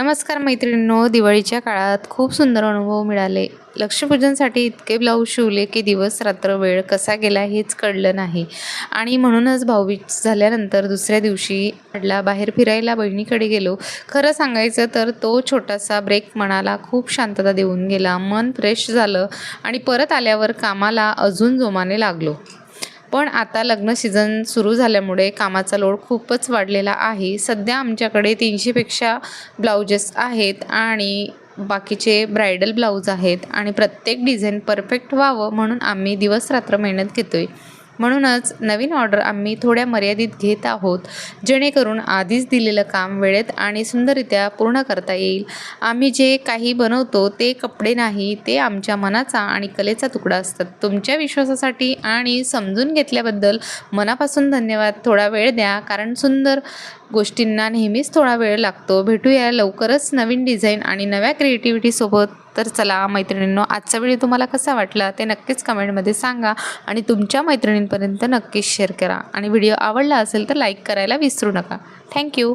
नमस्कार मैत्रिणींनो दिवाळीच्या काळात खूप सुंदर अनुभव मिळाले. लक्ष्मीपूजनसाठी इतके ब्लाऊज शिवले की दिवस रात्र वेळ कसा गेला हेच कळलं नाही. आणि म्हणूनच भाऊबीज झाल्यानंतर दुसऱ्या दिवशी आडला बाहेर फिरायला बहिणीकडे गेलो. खरं सांगायचं तर तो छोटासा ब्रेक मनाला खूप शांतता देऊन गेला. मन फ्रेश झालं आणि परत आल्यावर कामाला अजून जोमाने लागलो. पण आता लग्न सीझन सुरू झाल्यामुळे कामाचा लोड खूपच वाढलेला आहे. सध्या आमच्याकडे तीनशेपेक्षा ब्लाउजेस आहेत आणि बाकीचे ब्रायडल ब्लाऊज आहेत आणि प्रत्येक डिझाईन परफेक्ट व्हावं म्हणून आम्ही दिवस रात्र मेहनत घेतो आहे म्हणूनच नवीन ऑर्डर आम्ही थोड्या मर्यादित घेत आहोत जेणेकरून आधीच दिलेलं काम वेळेत आणि सुंदररित्या पूर्ण करता येईल. आम्ही जे काही बनवतो ते कपडे नाही ते आमच्या मनाचा आणि कलेचा तुकडा असतात. तुमच्या विश्वासासाठी आणि समजून घेतल्याबद्दल मनापासून धन्यवाद. थोडा वेळ द्या कारण सुंदर गोष्टींना नेहमीच थोडा वेळ लागतो. भेटूया लवकरच नवीन डिझाईन आणि नव्या क्रिएटिव्हिटीसोबत. तर चला मैत्रिणींनो आजचा व्हिडिओ तुम्हाला कसा वाटला ते नक्कीच कमेंटमध्ये सांगा आणि तुमच्या मैत्रिणींपर्यंत नक्कीच शेअर करा. आणि व्हिडिओ आवडला असेल तर लाईक करायला विसरू नका. थँक्यू